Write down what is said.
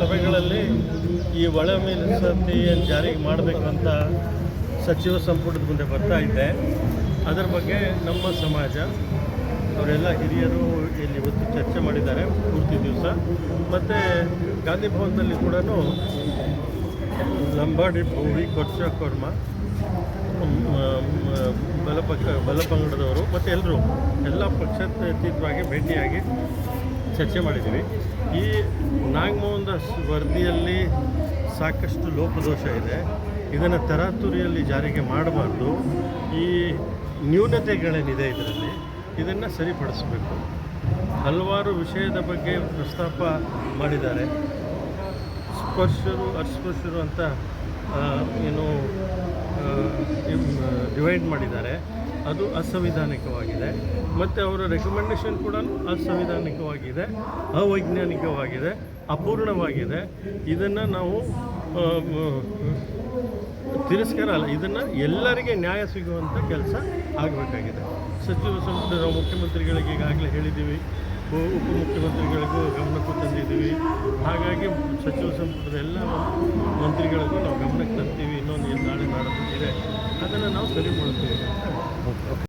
ಸಭೆಗಳಲ್ಲಿ ಈ ಒಳ ಮೀಸಲಾತಿಯನ್ನು ಜಾರಿಗೆ ಮಾಡಬೇಕು ಅಂತ ಸಚಿವ ಸಂಪುಟದ ಮುಂದೆ ಬರ್ತಾ ಇದ್ದೆ. ಅದರ ಬಗ್ಗೆ ನಮ್ಮ ಸಮಾಜ, ಅವರೆಲ್ಲ ಹಿರಿಯರು ಇಲ್ಲಿ ಇವತ್ತು ಚರ್ಚೆ ಮಾಡಿದ್ದಾರೆ ಪೂರ್ತಿ ದಿವಸ. ಮತ್ತು ಗಾಂಧಿ ಭವನದಲ್ಲಿ ಕೂಡ ಲಂಬಾಡಿ, ಭೂವಿ ಕೊರ್ಚ ಕೊರ್ಮ ಬಲಪಕ್ಷ ಬಲಪಂಗಡದವರು ಮತ್ತು ಎಲ್ಲರೂ ಎಲ್ಲ ಪಕ್ಷಾತೀತವಾಗಿ ಭೇಟಿಯಾಗಿ ಚರ್ಚೆ ಮಾಡಿದ್ದೀವಿ. ಈ ನಾಗಮೋಹನ್ ದಾಸ್ ವರದಿಯಲ್ಲಿ ಸಾಕಷ್ಟು ಲೋಪದೋಷ ಇದೆ. ಇದನ್ನು ತರಾತುರಿಯಲ್ಲಿ ಜಾರಿಗೆ ಮಾಡಬಾರ್ದು. ಈ ನ್ಯೂನತೆಗಳೇನಿದೆ ಇದರಲ್ಲಿ, ಇದನ್ನು ಸರಿಪಡಿಸಬೇಕು. ಹಲವಾರು ವಿಷಯದ ಬಗ್ಗೆ ಪ್ರಸ್ತಾಪ ಮಾಡಿದ್ದಾರೆ. ಸ್ಪರ್ಶರು, ಅಸ್ಪರ್ಶರು ಅಂತ ಏನು ಡಿವೈಡ್ ಮಾಡಿದ್ದಾರೆ. ಅದು ಅಸಂವಿಧಾನಿಕವಾಗಿದೆ. ಮತ್ತು ಅವರ ರೆಕಮೆಂಡೇಶನ್ ಕೂಡ ಅಸಂವಿಧಾನಿಕವಾಗಿದೆ, ಅವೈಜ್ಞಾನಿಕವಾಗಿದೆ, ಅಪೂರ್ಣವಾಗಿದೆ. ಇದನ್ನು ನಾವು ತಿರಸ್ಕಾರ ಅಲ್ಲ, ಇದನ್ನು ಎಲ್ಲರಿಗೆ ನ್ಯಾಯ ಸಿಗುವಂಥ ಕೆಲಸ ಆಗಬೇಕಾಗಿದೆ. ಸಚಿವ ಸಂಪುಟದ ಮುಖ್ಯಮಂತ್ರಿಗಳಿಗೆ ಈಗಾಗಲೇ ಹೇಳಿದ್ದೀವಿ ಉಪಮುಖ್ಯಮಂತ್ರಿಗಳಿಗೂ ಗಮನಕ್ಕೂ ತಂದಿದ್ದೀವಿ. ಹಾಗಾಗಿ ಸಚಿವ ಸಂಪುಟದ ಎಲ್ಲ ಮಂತ್ರಿಗಳಿಗೂ ನಾವು ಗಮನಕ್ಕೆ ತರ್ತೀವಿ ಇನ್ನೊಂದು ನಾಳೆ ಮಾಡಬೇಕಿದೆ. ಅದನ್ನು ನಾವು ಸರಿ ಮಾಡ್ತೀವಿ ಅಂತ